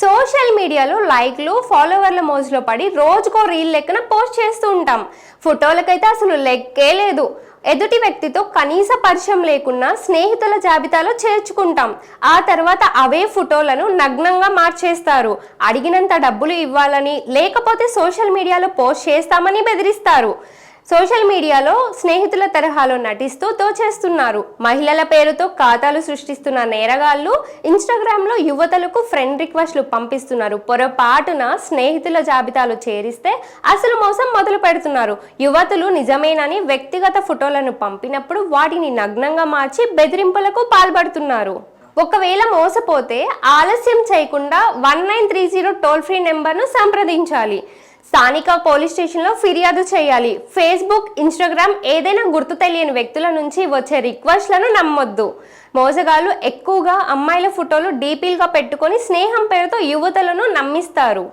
Social మీడియాలో లైక్లు ఫాలోవర్ల మోజులో పడి రోజుకో రీల్ లెక్కన పోస్ట్ చేస్తూ ఉంటాం. ఫోటోలకైతే అసలు లెక్కే లేదు. ఎదుటి వ్యక్తితో కనీస పరిచయం లేకున్నా స్నేహితుల జాబితాలో చేర్చుకుంటాం. ఆ తర్వాత అవే ఫోటోలను నగ్నంగా మార్చేస్తారు. అడిగినంత డబ్బులు ఇవ్వాలని లేకపోతే సోషల్ మీడియాలో పోస్ట్ చేస్తామని బెదిరిస్తారు. సోషల్ మీడియాలో స్నేహితుల తరహాలో నటిస్తూ తోచేస్తున్నారు. మహిళల పేరుతో ఖాతాలు సృష్టిస్తున్న నేరగాళ్ళు ఇన్స్టాగ్రామ్లో యువతలకు ఫ్రెండ్ రిక్వెస్ట్లు పంపిస్తున్నారు. పొరపాటున స్నేహితుల జాబితాలో చేరిస్తే అసలు మోసం మొదలు పెడుతున్నారు. యువతులు నిజమేనని వ్యక్తిగత ఫోటోలను పంపినప్పుడు వాటిని నగ్నంగా మార్చి బెదిరింపులకు పాల్పడుతున్నారు. ఒకవేళ మోసపోతే ఆలస్యం చేయకుండా one nine three zero toll free నెంబర్ను సంప్రదించాలి. స్థానిక పోలీస్ స్టేషన్లో ఫిర్యాదు చేయాలి. ఫేస్బుక్ ఇన్స్టాగ్రామ్ ఏదైనా గుర్తు తెలియని వ్యక్తుల నుంచి వచ్చే రిక్వెస్ట్లను నమ్మొద్దు. మోసగాళ్ళు ఎక్కువగా అమ్మాయిల ఫోటోలు డీపీలుగా పెట్టుకొని స్నేహం పేరుతో యువతలను నమ్మిస్తారు.